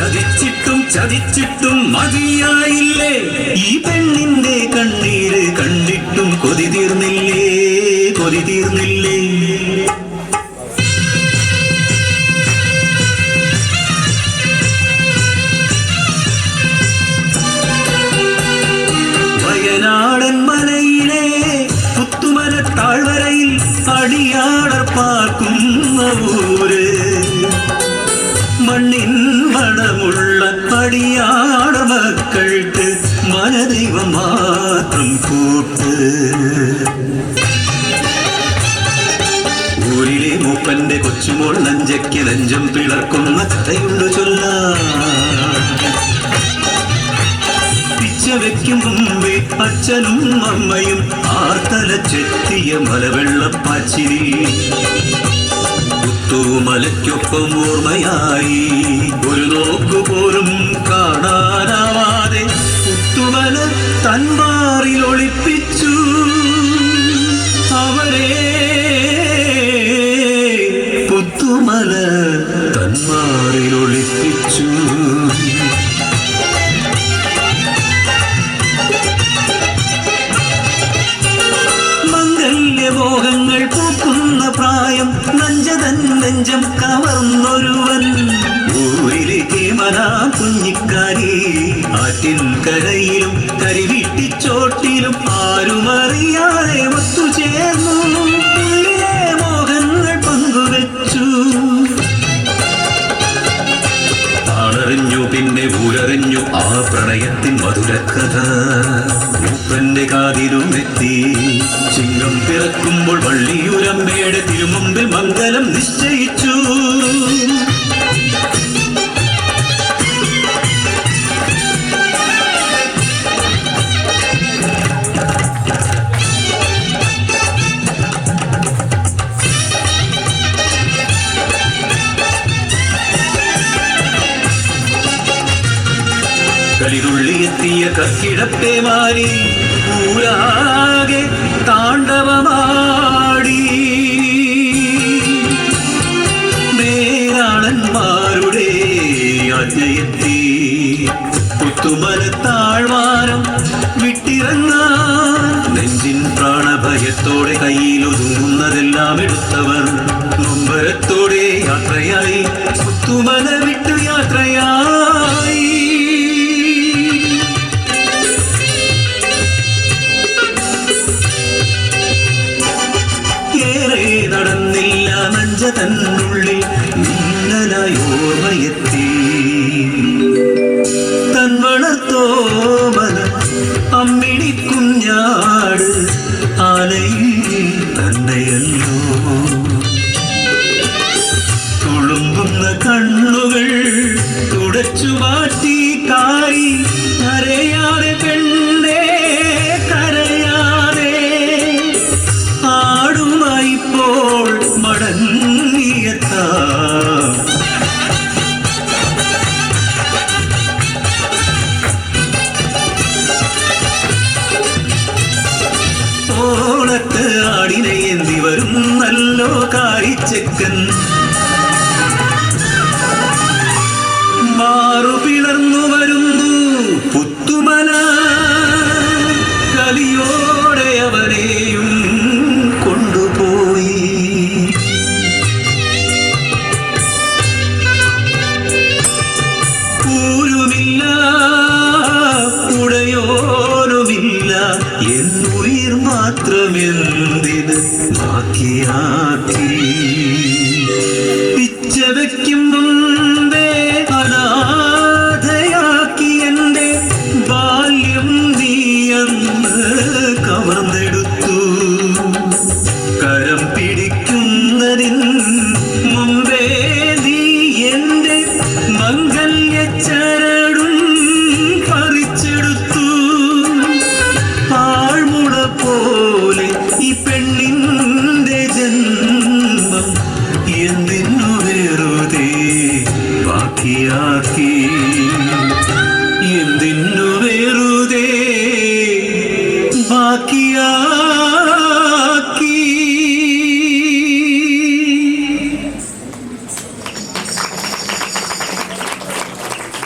ചതിച്ചിട്ടും ചതിച്ചിട്ടും മതിയായില്ലേ? ഈ പെണ്ണിന്റെ കണ്ണീര് കണ്ടിട്ടും കൊതി തീർന്നില്ലേ? കൊതി തീർന്നില്ലേ? വയനാടൻ മലയിലെ പുത്തുമല താഴ്വരയിൽ അടിയാടർ പാർക്കുന്ന മൂപ്പന്റെ കൊച്ചുമോൾ നഞ്ചയ്ക്ക് നെഞ്ചം പിളർക്കുന്ന കഥയുണ്ട് ചൊല്ലാം. വെക്കും മുമ്പേ അച്ഛനും അമ്മയും ആർത്തലച്ചെത്തിയ മലവെള്ളപ്പാച്ചിരി മലയ്ക്കൊപ്പം ഓർമ്മയായി. ഒളിപ്പിച്ചു മംഗല്യമോഹങ്ങൾ പൂക്കുന്ന പ്രായം നഞ്ചതൻ നെഞ്ചം കവർന്നൊരുവൻ. ഊരിലേക്ക് മനാ കുഞ്ഞിക്കാരി. ആറ്റിൻ കരയിലും കരിവിട്ടിച്ചോട്ടിലും ആരുമറിയാതെ മധുര കഥ മൂപ്പന്റെ കാതിലും എത്തി. ചിങ്ങം പിറക്കുമ്പോൾ വള്ളിയൂരമ്മയുടെ തിരുമുമ്പിൽ മംഗലം നിശ്ചയിച്ചു. കക്കിടപ്പേ മാറി ഊരാകെ താണ്ഡവമാടി. നേരാളന്മാരുടെ ആജ്ഞയെത്തി പുത്തുമല താഴ്വാരം വിട്ടിറങ്ങാൻ നെഞ്ചിൻ പ്രാണഭയത്തോടെ കയ്യിലൊതുങ്ങുന്നതെല്ലാം എടുത്തവർ നൊമ്പരത്തോടെ യാത്രയായി പുത്തുമല വിട്ടു യാത്രയായി തന്നുള്ളിൽ മിന്നലായി തൻ വളർത്തോമന അമ്മിണി കുഞ്ഞാട് ആലയിൽ തന്നെയല്ലോ. തുളുമ്പുന്ന കണ്ണുകൾ തുടച്ചു മാറ്റി കാരി ആടിനെ എന്തി വരും നല്ലോ കാരിച്ചക്കൻ. എന്നുയിർ മാത്രമെന്തിന് ബാക്കിയാക്കി? പിച്ച വയ്ക്കും മുമ്പേ അനാഥയാക്കി എന്റെ ബാല്യം നീയെന്ന് കവർന്നെടുത്തു. കരം പിടിക്കുന്നതിൻ